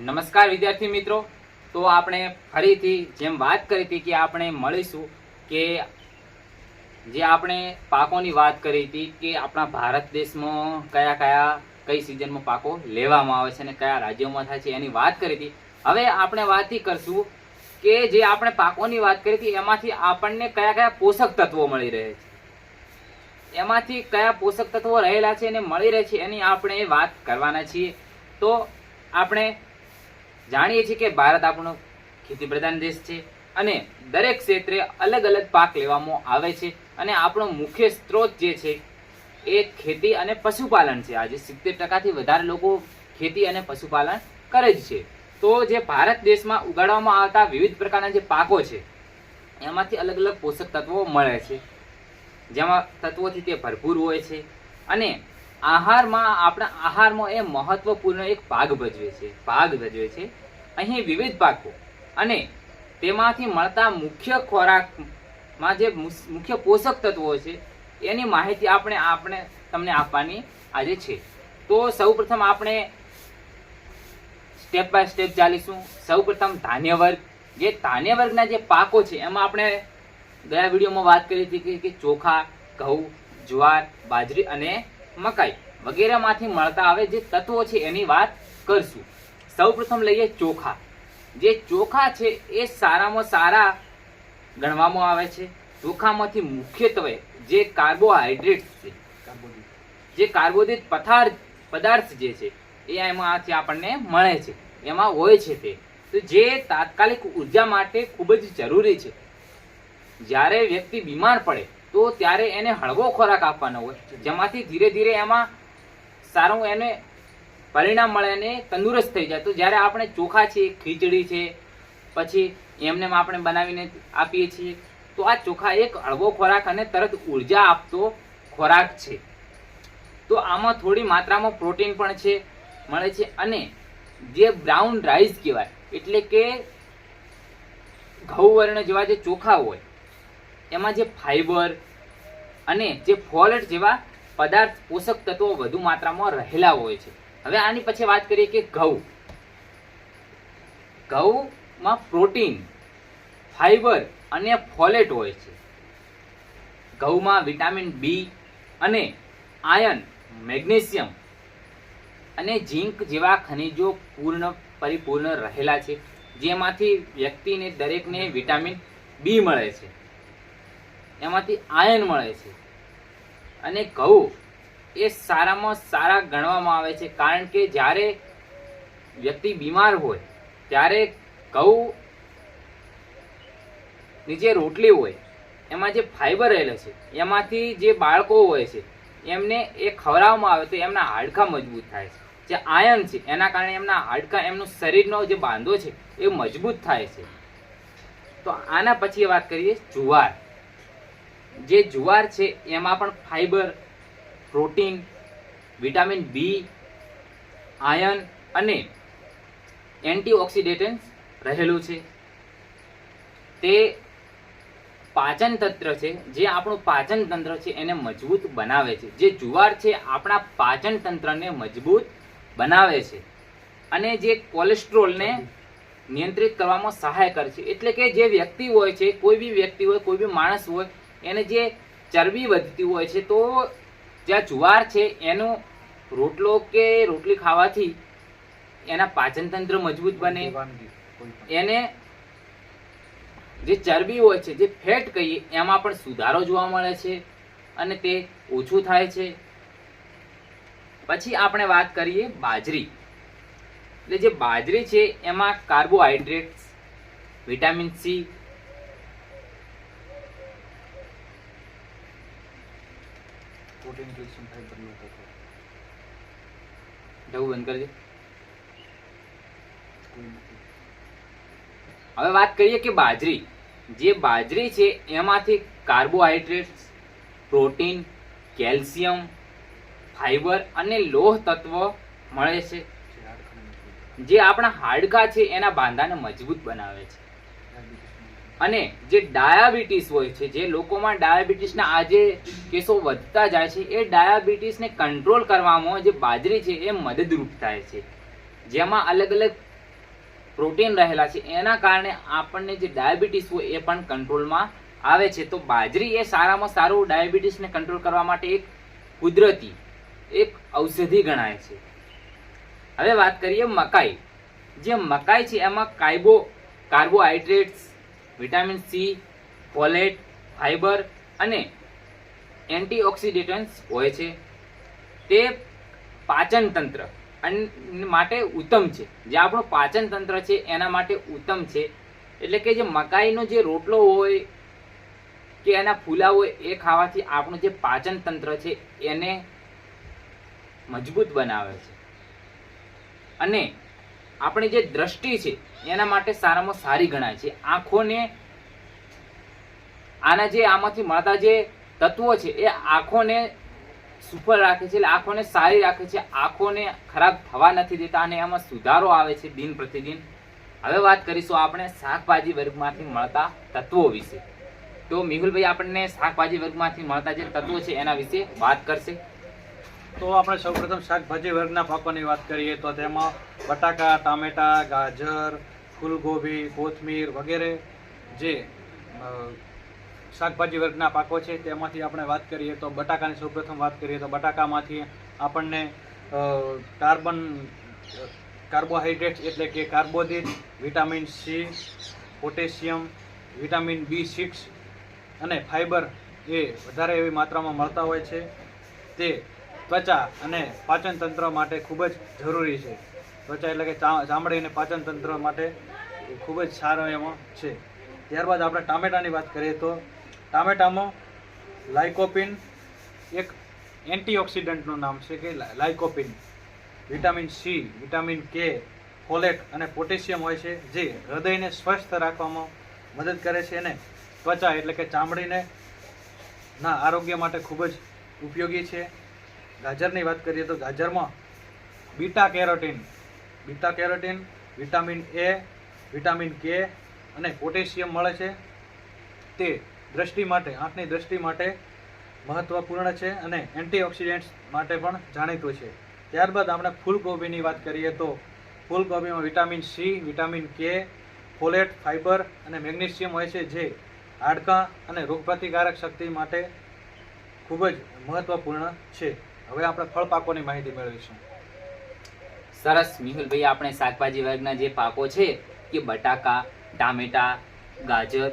નમસ્કાર વિદ્યાર્થી મિત્રો. તો આપણે ફરીથી જેમ વાત કરી હતી કે આપણે મળીશું કે જે આપણે પાકોની વાત કરી હતી કે આપણા ભારત દેશમાં કયા કયા કઈ સિઝનમાં પાકો લેવામાં આવે છે અને કયા રાજ્યોમાં થાય છે એની વાત કરી હતી. હવે આપણે વાત કરશું કે જે આપણે પાકોની વાત કરી હતી એમાંથી આપણને કયા કયા પોષક તત્વો મળી રહે છે. એમાંથી કયા પોષક તત્વો રહેલા છે અને મળી રહે છે એની આપણે વાત કરવાના છીએ. તો આપણે જાણીએ છીએ કે ભારત આપણો ખેતી પ્રધાન દેશ છે અને દરેક ક્ષેત્રે અલગ અલગ પાક લેવામાં આવે છે અને આપણો મુખ્ય સ્ત્રોત જે છે એ ખેતી અને પશુપાલન છે. આજે સિત્તેર ટકાથી વધારે લોકો ખેતી અને પશુપાલન કરે જ છે. તો જે ભારત દેશમાં ઉગાડવામાં આવતા વિવિધ પ્રકારના જે પાકો છે, એમાંથી અલગ અલગ પોષક તત્વો મળે છે. જેમાં તત્વોથી તે ભરપૂર હોય છે અને આહારમાં આપણા આહારમાં એ મહત્વપૂર્ણ એક ભાગ ભજવે છે. ભાગ ભજવે છે અહીં વિવિધ પાકો અને તેમાંથી મળતા મુખ્ય ખોરાકમાં જે મુખ્ય પોષક તત્વો છે, એની માહિતી આપણે આપણે તમને આપવાની આજે છે. તો સૌપ્રથમ આપણે સ્ટેપ બાય સ્ટેપ ચાલીશું. સૌપ્રથમ ધાન્ય વર્ગ. જે ધાન્ય વર્ગના જે પાકો છે, એમાં આપણે ગયા વિડીયોમાં વાત કરી હતી કે- કે ચોખા, ઘઉં, જુવાર, બાજરી અને મકાઈ વગેરેમાંથી મળતા આવે જે તત્વો છે, એની વાત કરશું. સૌપ્રથમ લઈએ ચોખા. જે ચોખા છે એ સારામાં સારા ગણવામાં આવે છે. ચોખામાંથી મુખ્યત્વે જે કાર્બોહાઈડ્રેટ છે, જે કાર્બોદિત પથાર, પદાર્થ જે છે, એ એમાંથી આપણને મળે છે. એમાં હોય છે તે. તો જે તાત્કાલિક ઊર્જા માટે ખૂબ જ જરૂરી છે. જ્યારે વ્યક્તિ બીમાર પડે, તો ત્યારે એને હળવો ખોરાક આપવાનો હોય. જેમાંથી ધીરે ધીરે એમાં સારું એને પરિણામ મળે અને તંદુરસ્ત થઈ જાય. તો જ્યારે આપણે ચોખા છે, ખીચડી છે, પછી એમને આપણે બનાવીને આપીએ છીએ, તો આ ચોખા એક હળવો ખોરાક અને તરત ઊર્જા આપતો ખોરાક છે. તો આમાં થોડી માત્રામાં પ્રોટીન પણ છે, મળે છે અને જે બ્રાઉન રાઈસ કહેવાય, એટલે કે ઘઉં વર્ણ જેવા જે ચોખા હોય, એમાં જે ફાઈબર અને જે ફોલેટ જેવા પદાર્થ પોષક તત્વો વધુ માત્રામાં રહેલા હોય છે. હવે આની પછી વાત કરીએ કે ઘઉં. ઘઉંમાં પ્રોટીન, ફાઈબર અને ફોલેટ હોય છે. ઘઉંમાં વિટામિન બી અને આયન, મેગ્નેશિયમ અને ઝીંક જેવા ખનિજો પૂર્ણ પરિપૂર્ણ રહેલા છે, જેમાંથી વ્યક્તિને દરેકને વિટામિન બી મળે છે. એમાંથી આયન મળે છે. અને ઘઉં એ સારામાં સારા ગણવામાં આવે છે. કારણ કે જ્યારે વ્યક્તિ બીમાર હોય, ત્યારે ઘઉં ની જે રોટલી હોય, એમાં જે ફાઈબર રહેલો છે, એમાંથી જે બાળકો હોય છે, એમને એ ખવડાવવામાં આવે તો એમના હાડકાં મજબૂત થાય છે. જે આયન છે, એના કારણે એમના હાડકાં, એમનું શરીરનો જે બાંધો છે, એ મજબૂત થાય છે. તો આના પછી વાત કરીએ જુવાર. જે જુવાર છે, એમાં પણ fibre protein, vitamin B, iron અને એન્ટીઓક્સિડેટન્સ રહેલું છે. તે પાચન તંત્ર છે, જે આપણું પાચન તંત્ર છે, એને મજબૂત બનાવે છે. જે જુવાર છે, આપણા પાચન તંત્રને મજબૂત બનાવે છે. અને જે કોલેસ્ટ્રોલને નિયંત્રિત કરવામાં સહાય કરે છે. એટલે કે જે વ્યક્તિ હોય છે, કોઈ બી વ્યક્તિ હોય, કોઈ બી માણસ હોય, એને જે ચરબી વધતી હોય છે, તો જ્યાં જુવાર છે, એનો રોટલો કે રોટલી ખાવાથી એના પાચનતંત્ર મજબૂત બને. એને જે ચરબી હોય છે, જે ફેટ કહીએ, એમાં પણ સુધારો જોવા મળે છે અને તે ઓછું થાય છે. પછી આપણે વાત કરીએ બાજરી. એટલે જે બાજરી છે, એમાં carbohydrates, vitamin C protein calcium fibre તત્વ ઢવું બંધ કરજે. હવે વાત કરીએ કે બાજરી. જે બાજરી છે એમાંથી કાર્બોહાઈડ્રેટ્સ પ્રોટીન કેલ્શિયમ ફાઈબર અને લોહ તત્વ મળે છે. જે આપણા હાડકા છે એના બાંધાને મજબૂત બનાવે છે. અને જે ડાયાબિટીસ હોય છે, જે લોકોમાં ડાયાબિટીસના આજે કેસો વધતા જાય છે, એ ડાયાબિટીસને કંટ્રોલ કરવામાં જે બાજરી છે, એ મદદરૂપ થાય છે. જેમાં અલગ અલગ પ્રોટીન રહેલા છે, એના કારણે આપણને જે ડાયાબિટીસ હોય, એ પણ કંટ્રોલમાં આવે છે. તો બાજરી એ સારામાં સારું ડાયાબિટીસને કંટ્રોલ કરવા માટે એક કુદરતી, એક ઔષધિ ગણાય છે. હવે વાત કરીએ મકાઈ. જે મકાઈ છે, એમાં carbo carbohydrates vitamin C, folate, fibre અને એન્ટીઓક્સિડેન્ટ્સ હોય છે. તે પાચન તંત્ર માટે ઉત્તમ છે. જે આપણું પાચન તંત્ર છે, એના માટે ઉત્તમ છે. એટલે કે જે મકાઈનો જે રોટલો હોય કે એના ફૂલા હોય, એ ખાવાથી આપણું જે પાચન તંત્ર છે, એને મજબૂત બનાવે છે. અને આપણી જે દ્રષ્ટિ છે, એના માટે સારામાં સારી ગણાય છે. આંખોને, આના જે આમાંથી મળતા જે તત્વો છે, એ આંખોને સુફળ રાખે છે, એટલે આંખોને સારી રાખે છે. આંખોને ખરાબ થવા નથી દેતા અને એમાં સુધારો આવે છે દિન પ્રતિદિન. હવે વાત કરીશું આપણે શાકભાજી વર્ગમાંથી મળતા તત્વો વિશે. તો મેહુલભાઈ આપણને શાકભાજી વર્ગમાંથી મળતા જે તત્વો છે, એના વિશે વાત કરશે. તો આપણે સૌપ્રથમ શાકભાજી વર્ગના પાકોની વાત કરીએ તો તેમાં બટાકા, ટામેટા, ગાજર ફૂલગોબી કોથમીર વગેરે જે શાકભાજી વર્ગના પાકો છે તેમાંથી આપણે વાત કરીએ તો બટાકાની સૌપ્રથમ વાત કરીએ તો બટાકામાંથી આપણને કાર્બન કાર્બોહાઈડ્રેટ્સ કાર્બોહાઈડ્રેટ એટલે કે કાર્બોદિત, vitamin C, potassium, vitamin B six અને ફાઈબર એ વધારે એવી માત્રામાં મળતા હોય છે. તે ત્વચા અને પાચન તંત્ર માટે ખૂબ જ જરૂરી છે. ત્વચા એટલે કે ચામડી અને પાચન તંત્ર માટે ખૂબ જ સારો એમાં છે. ત્યારબાદ આપણે ટામેટાની વાત કરીએ તો ટામેટામાં લાઇકોપિન એક એન્ટીઓક્સિડન્ટનું નામ છે કે lycopene vitamin C, vitamin K, folate અને પોટેશિયમ હોય છે જે હૃદયને સ્વસ્થ રાખવામાં મદદ કરે છે અને ત્વચા એટલે કે ચામડીને ના આરોગ્ય માટે ખૂબ જ ઉપયોગી છે. ગાજરની વાત કરીએ તો ગાજરમાં beta carotene beta carotene, vitamin A, vitamin K અને પોટેશિયમ મળે છે. તે દ્રષ્ટિ માટે, આંખની દ્રષ્ટિ માટે મહત્વપૂર્ણ છે અને એન્ટીઓક્સિડન્ટ્સ માટે પણ જાણીતું છે. ત્યારબાદ આપણે ફૂલકોબીની વાત કરીએ તો ફૂલકોબીમાં vitamin C, vitamin K, folate fibre અને મેગ્નેશિયમ હોય છે જે હાડકાં અને રોગપ્રતિકારક શક્તિ માટે ખૂબ જ મહત્વપૂર્ણ છે. હવે આપણે ફળ પાકોની માહિતી મેળવીશું. સરસ, મિહુલભાઈ, આપણે શાકભાજી વર્ગના જે પાકો છે, કે બટાકા, ટામેટા, ગાજર,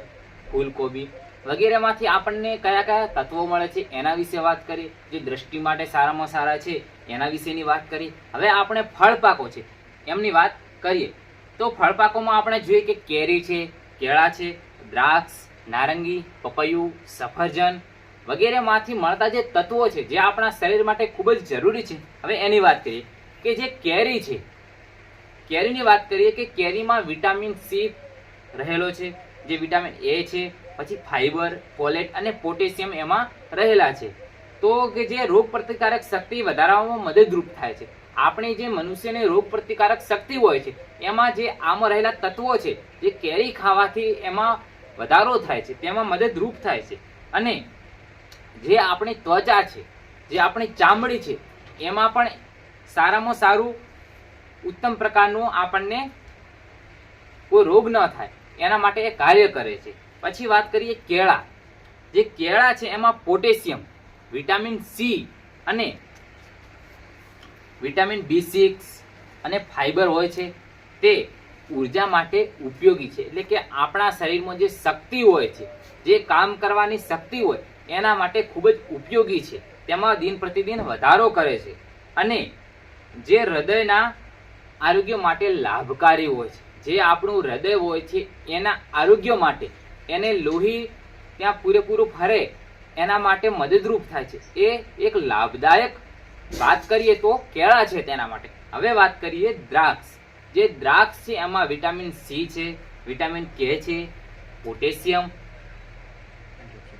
ફૂલકોબી વગેરેમાંથી આપણને કયા કયા તત્વો મળે છે, એના વિશે વાત કરી, જે દ્રષ્ટિ માટે સારામાં સારા છે, એના વિશેની વાત કરી. હવે આપણે ફળ પાકો છે, એમની વાત કરીએ. તો ફળ પાકોમાં આપણે જોઈએ કે કેરી છે, કેળા છે, દ્રાક્ષ, નારંગી, પપૈયું, સફરજન વગેરેમાંથી મળતા જે તત્વો છે, જે આપણા શરીર માટે ખૂબ જ જરૂરી છે, હવે એની વાત કરીએ કે જે કેરી છે, કેરીની વાત કરીએ કે કેરીમાં વિટામિન સી રહેલો છે, જે વિટામિન એ છે, પછી ફાઈબર, ફોલેટ અને પોટેશિયમ એમાં રહેલા છે. તો કે જે રોગ પ્રતિકારક શક્તિ વધારવામાં મદદરૂપ થાય છે. આપણી જે મનુષ્યની રોગ પ્રતિકારક શક્તિ હોય છે, એમાં જે આમાં રહેલા તત્વો છે, જે કેરી ખાવાથી એમાં વધારો થાય છે, તેમાં મદદરૂપ થાય છે. અને જે આપણી ત્વચા છે, જે આપણી ચામડી છે, એમાં પણ સારામાં સારું ઉત્તમ પ્રકારનું આપણને કોઈ રોગ ન થાય. એના માટે એ કાર્ય કરે છે. પછી વાત કરીએ કેળા. જે કેળા છે, એમાં પોટેશિયમ, વિટામિન સી અને વિટામિન બી સિક્સ અને ફાઈબર હોય છે, તે ઊર્જા માટે ઉપયોગી છે. એટલે કે આપણા શરીરમાં જે શક્તિ હોય છે, જે કામ કરવાની શક્તિ હોય એના માટે ખૂબ જ ઉપયોગી છે. તેમાં દિન પ્રતિદિન વધારો કરે છે અને જે હૃદયના આરોગ્ય માટે લાભકારી હોય છે. જે આપણું હૃદય હોય છે એના આરોગ્ય માટે, એને લોહી ત્યાં પૂરેપૂરું ફરે એના માટે મદદરૂપ થાય છે. એ એક લાભદાયક વાત કરીએ તો કેળા છે તેના માટે. હવે વાત કરીએ દ્રાક્ષ. જે દ્રાક્ષ છે એમાં વિટામિન સી છે, વિટામિન કે છે, પોટેશિયમ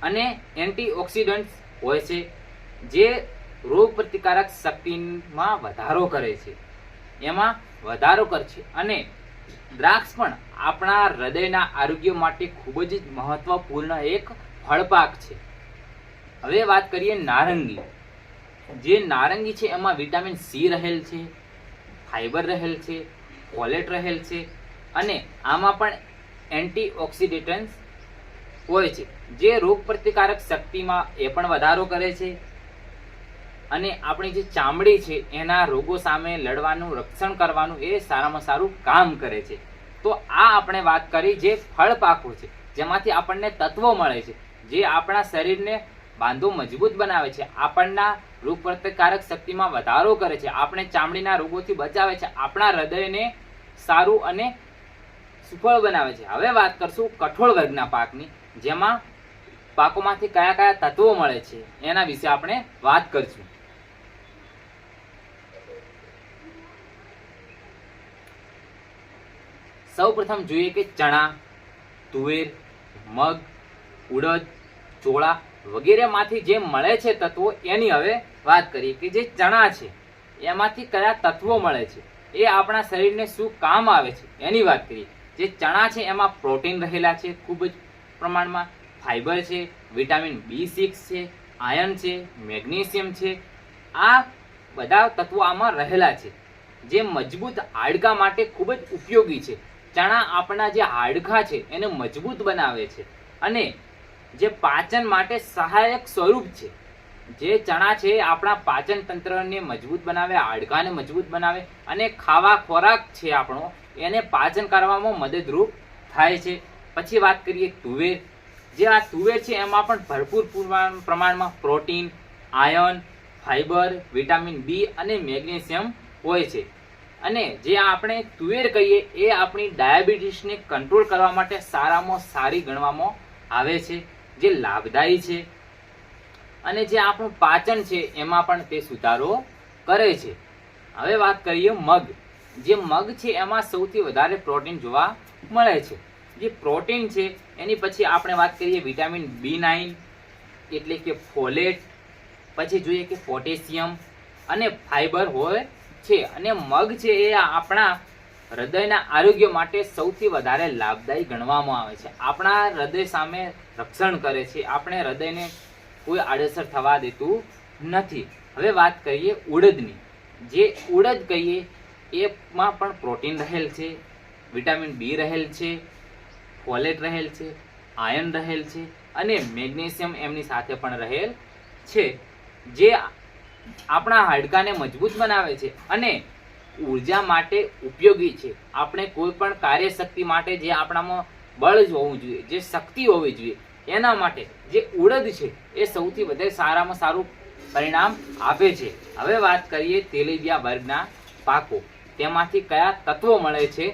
અને એન્ટીઓક્સિડન્ટ્સ હોય છે, જે રોગ પ્રતિકારક શક્તિમાં વધારો કરે છે. એમાં વધારો કરે છે અને દ્રાક્ષ પણ આપણા હૃદયના આરોગ્ય માટે ખૂબ જ મહત્વપૂર્ણ એક ફળપાક છે. હવે વાત કરીએ નારંગી. જે નારંગી છે, એમાં વિટામિન સી રહેલ છે, ફાઈબર રહેલ છે, ફોલેટ રહેલ છે અને આમાં પણ એન્ટીઓક્સિડેટન્સ હોય છે. જે રોગ પ્રતિકારક શક્તિમાં એ પણ વધારો કરે છે. અને આપણી જે ચામડી છે, એના રોગો સામે લડવાનું, રક્ષણ કરવાનું એ સારામાં સારું કામ કરે છે. તો આ આપણે વાત કરી જે ફળ પાકો છે, જેમાંથી આપણને તત્વો મળે છે, જે આપણા શરીરને બાંધો મજબૂત બનાવે છે, આપણના રોગ પ્રતિકારક શક્તિમાં વધારો કરે છે, આપણે ચામડીના રોગોથી બચાવે છે, આપણા હૃદયને સારું અને સુફળ બનાવે છે. હવે વાત કરશું કઠોળ વર્ગના પાકની, જેમાં પાકોમાંથી કયા કયા તત્વો મળે છે, એના વિશે આપણે વાત કરીશું. સૌ પ્રથમ જોઈએ કે ચણા, તુવેર, મગ, ઉડદ, ચોળા વગેરેમાંથી જે મળે છે તત્વો, એની હવે વાત કરીએ કે જે ચણા છે, એમાંથી કયા તત્વો મળે છે, એ આપણા શરીરને શું કામ આવે છે, એની વાત કરીએ. જે ચણા છે, એમાં પ્રોટીન રહેલા છે, ખૂબ જ પ્રમાણમાં ફાઈબર છે, વિટામિન બી સિક્સ છે આયર્ન છે, મેગ્નેશિયમ છે. આ બધા તત્વો આમાં રહેલા છે, જે મજબૂત હાડકા માટે ખૂબ જ ઉપયોગી છે. ચણા આપણા જે હાડકા છે, એને મજબૂત બનાવે છે અને જે પાચન માટે સહાયક સ્વરૂપ છે. જે ચણા છે આપણા પાચન તંત્રને મજબૂત બનાવે, હાડકાને મજબૂત બનાવે અને ખાવા ખોરાક છે આપણો, એને પાચન કરવામાં મદદરૂપ થાય છે. પછી વાત કરીએ તુવેર. જે આ તુવેર છે, એમાં પણ ભરપૂર પ્રમાણ- પ્રમાણમાં protein iron fibre, vitamin B અને મેગ્નેશિયમ હોય છે. અને જે આપણે તુવેર કહીએ, એ આપણી ડાયાબિટીસને કંટ્રોલ કરવા માટે સારામાં સારી ગણવામાં આવે છે, જે લાભદાયી છે. અને જે આપણું પાચન છે, એમાં પણ તે સુધારો કરે છે. હવે વાત કરીએ મગ. જે મગ છે, એમાં સૌથી વધારે પ્રોટીન જોવા મળે છે. જે પ્રોટીન છે, એની પછી આપણે વાત કરીએ વિટામિન બી નાઇન, એટલે કે ફોલેટ, પછી જોઈએ કે પોટેશિયમ અને ફાઈબર હોય છે. અને મગ છે એ આપણા હૃદયના આરોગ્ય માટે સૌથી વધારે લાભદાયી ગણવામાં આવે છે. આપણા હૃદય સામે રક્ષણ કરે છે. આપણે હૃદયને કોઈ આડઅસર થવા દેતું નથી. હવે વાત કરીએ ઉડદની. જે ઉડદ કહીએ, એમાં પણ પ્રોટીન રહેલ છે, વિટામિન બી રહેલ છે ફોલેટ રહેલ છે આયન રહેલ છે અને મેગ્નેશિયમ એમની સાથે પણ રહેલ છે. જે આપણા હાડકાને મજબૂત બનાવે છે અને ઊર્જા માટે ઉપયોગી છે. આપણે કોઈ પણ કાર્યશક્તિ માટે જે આપણામાં બળ જ હોવું જોઈએ, જે શક્તિ હોવી જોઈએ, એના માટે જે ઉડદ છે એ સૌથી વધારે સારામાં સારું પરિણામ આપે છે. હવે વાત કરીએ તેલીબિયા વર્ગના પાકો. તેમાંથી કયા તત્વો મળે છે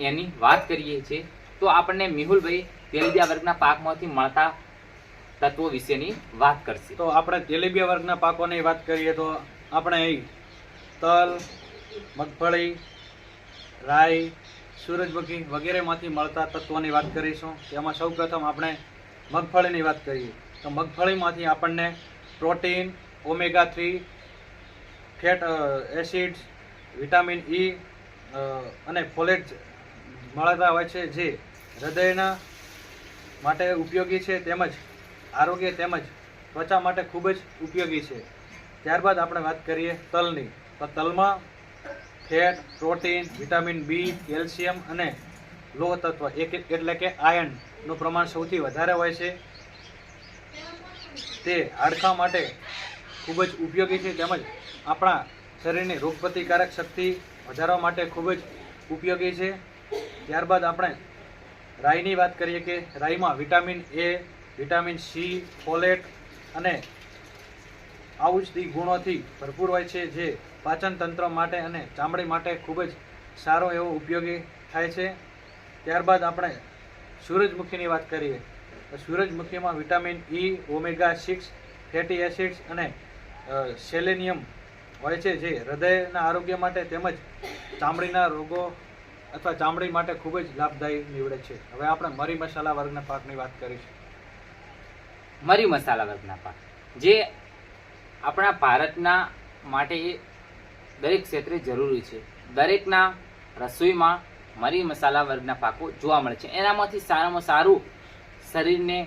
એની વાત કરીએ છીએ. તો આપણને મિહુલભાઈ તેલીબિયા વર્ગના પાકમાંથી મળતા તત્વો વિશેની વાત કરશે. તો આપણે તેલીબિયા વર્ગના પાકોની વાત કરીએ તો આપણે તલ, મગફળી, રાઈ, સૂરજમુખી વગેરેમાંથી મળતા તત્વોની વાત કરીશું. તેમાં સૌપ્રથમ આપણે મગફળીની વાત કરીએ. તો મગફળીમાંથી આપણને protein, omega three, fat acids, vitamin E અને ફોલેટ મળતા હોય છે જે હૃદયના માટે ઉપયોગી છે તેમજ આરોગ્ય તેમજ ત્વચા માટે ખૂબ જ ઉપયોગી છે. ત્યારબાદ આપણે વાત કરીએ તલની. તો તલમાં fat, protein, vitamin B, calcium અને લોહ તત્વ એક એટલે કે આયર્નનું પ્રમાણ સૌથી વધારે હોય છે. તે હાડકાં માટે ખૂબ જ ઉપયોગી છે તેમજ આપણા શરીરની રોગપ્રતિકારક શક્તિ વધારવા માટે ખૂબ જ ઉપયોગી છે. ત્યારબાદ આપણે રાઈની વાત કરીએ કે રાઈમાં vitamin A, vitamin C, folate અને ઔષધિ ગુણોથી ભરપૂર હોય છે, જે પાચન તંત્ર માટે અને ચામડી માટે ખૂબ જ સારો એવો ઉપયોગી થાય છે. ત્યારબાદ આપણે સૂરજમુખીની વાત કરીએ. તો સૂરજમુખીમાં vitamin E omega six, fatty acids અને સેલેનિયમ હોય છે, જે હૃદયના આરોગ્ય માટે તેમજ ચામડીના રોગો અથવા ચામડી માટે ખૂબ જ લાભદાયી નીવડે છે. હવે આપણે મરી મસાલા વર્ગના પાકની વાત કરીશું. મરી મસાલા વર્ગના પાક. જે આપણા ભારતના માટે દરેક ક્ષેત્રે જરૂરી છે. દરેકના રસોઈમાં મરી મસાલા વર્ગના પાકો જોવા મળે છે. એનામાંથી સારામાં સારું શરીરને,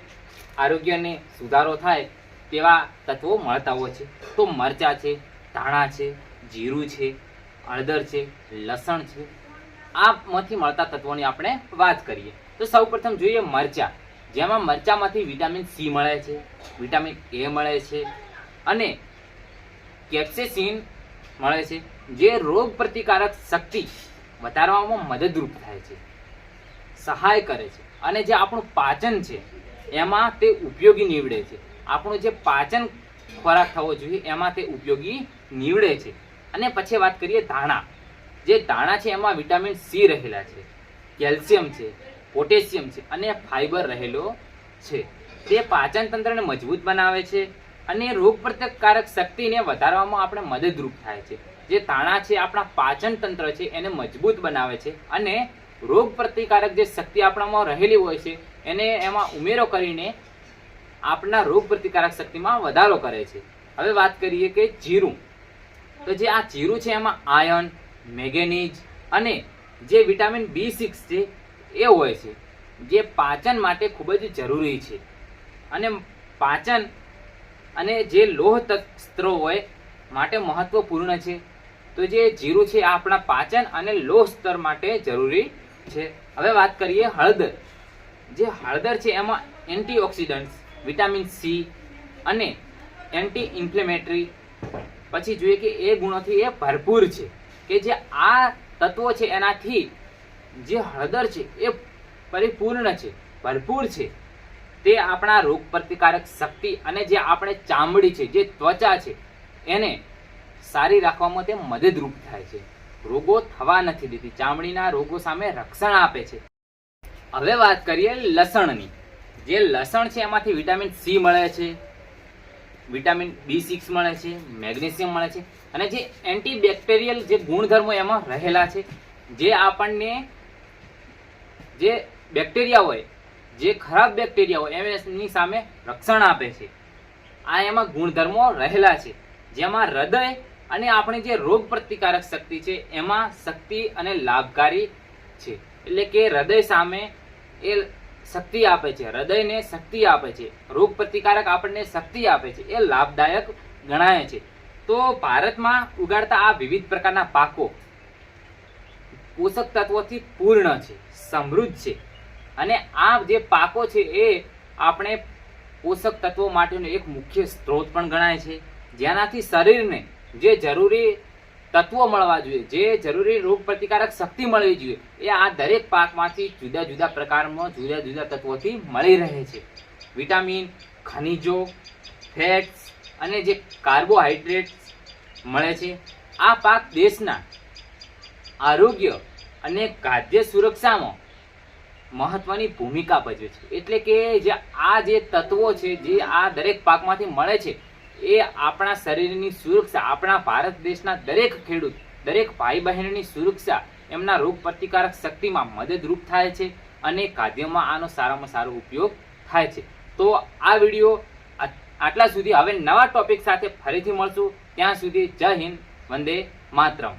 આરોગ્યને સુધારો થાય તેવા તત્વો મળતા હોય છે. તો મરચાં છે, ધાણા છે, જીરું છે, હળદર છે, લસણ છે આમાંથી મળતા તત્વોની આપણે વાત કરીએ. તો સૌપ્રથમ જોઈએ મરચા. જેમાં મરચામાંથી વિટામિન સી મળે છે, વિટામિન એ મળે છે અને કેપ્સેસિન મળે છે, જે રોગ પ્રતિકારક શક્તિ વધારવામાં મદદરૂપ થાય છે, સહાય કરે છે. અને જે આપણું પાચન છે, એમાં તે ઉપયોગી નીવડે છે. આપણું જે પાચન ખોરાક થવો જોઈએ, એમાં તે ઉપયોગી નીવડે છે. અને પછી વાત કરીએ ધાણા. જે દાણા છે એમાં વિટામિન સી રહેલા છે, કેલ્શિયમ છે, પોટેશિયમ છે અને ફાઇબર રહેલો છે. તે પાચન તંત્રને મજબૂત બનાવે છે અને રોગ પ્રતિકારક શક્તિને વધારવામાં આપણે મદદરૂપ થાય છે. જે તાણા છે આપણા પાચન તંત્ર છે એને મજબૂત બનાવે છે અને રોગ પ્રતિકારક જે શક્તિ આપણામાં રહેલી હોય છે એને એમાં ઉમેરો કરીને આપણા રોગ પ્રતિકારક શક્તિમાં વધારો કરે છે. હવે વાત કરીએ કે જીરું. તો જે આ જીરું છે એમાં આયર્ન મેંગેનીઝ અને જે વિટામિન બી સિક્સ છે, એ હોય છે, જે પાચન માટે ખૂબ જ જરૂરી છે. અને પાચન અને જે લોહ સ્ત્રો હોય માટે મહત્વપૂર્ણ છે. તો જે જીરું છે આપણા પાચન અને લોહ સ્તર માટે જરૂરી છે. હવે વાત કરીએ હળદર. જે હળદર છે, એમાં એન્ટીઓક્સિડન્ટ્સ, વિટામિન સી અને એન્ટી ઇન્ફ્લેમેટરી પછી જોઈએ કે એ ગુણોથી એ ભરપૂર છે. કે જે આ તત્વો છે એનાથી જે હળદર છે એ પરિપૂર્ણ છે, ભરપૂર છે, તે આપણા રોગ પ્રતિકારક શક્તિ અને જે આપણે ચામડી છે, જે ત્વચા છે, એને સારી રાખવામાં તે મદદરૂપ થાય છે. રોગો થવા નથી દેતી, ચામડીના રોગો સામે રક્ષણ આપે છે. હવે વાત કરીએ લસણની. જે લસણ છે એમાંથી વિટામિન સી મળે છે વિટામિન બી સિક્સ મળે છે, મેગ્નેશિયમ મળે છે અને જે એન્ટીબેક્ટેરિયલ જે ગુણધર્મો એમાં રહેલા છે, જે આપણને જે બેક્ટેરિયા હોય, જે ખરાબ બેક્ટેરિયા હોય એની સામે રક્ષણ આપે છે. આ એમાં ગુણધર્મો રહેલા છે, જેમાં હૃદય અને આપણી જે રોગ પ્રતિકારક શક્તિ છે, એમાં શક્તિ અને લાભકારી છે. એટલે કે હૃદય સામે એ શક્તિ આપે છે. હૃદયને શક્તિ આપે છે. રોગ પ્રતિકારક આપણને શક્તિ આપે છે. એ લાભદાયક ગણાય છે. તો ભારતમાં ઉગાડતા આ વિવિધ પ્રકારના પાકો પોષક તત્વોથી પૂર્ણ છે. સમૃદ્ધ છે. અને આ જે પાકો છે એ આપણે પોષક તત્વો માટેનો એક મુખ્ય સ્ત્રોત પણ ગણાય છે. જેનાથી શરીરને જે જરૂરી તત્વો મળવા જોઈએ. જે જરૂરી રોગ પ્રતિકારક શક્તિ મળવી જોઈએ. એ આ દરેક પાકમાંથી જુદા જુદા પ્રકારમાં જુદા જુદા તત્વોથી મળી રહે છે. વિટામિન, ખનિજો, ફેટ્સ અને જે કાર્બોહાઈડ્રેટ્સ મળે છે. આ પાક દેશના આરોગ્ય અને ખાદ્ય સુરક્ષામાં મહત્વની ભૂમિકા ભજવે છે. એટલે કે જે આ જે તત્વો છે, જે આ દરેક પાકમાંથી મળે છે એ આપણા શરીરની સુરક્ષા, આપણા ભારત દેશના દરેક ખેડૂત, દરેક ભાઈ બહેનની સુરક્ષા એમના રોગ પ્રતિકારક શક્તિમાં મદદરૂપ થાય છે અને ખાદ્યમાં આનો સારામાં સારો ઉપયોગ થાય છે. તો આ વીડિયો આટલા સુધી હવે નવા ટોપિક સાથે ફરીથી મળશું. ત્યાં સુધી જય હિન્દ, વંદે માતરમ.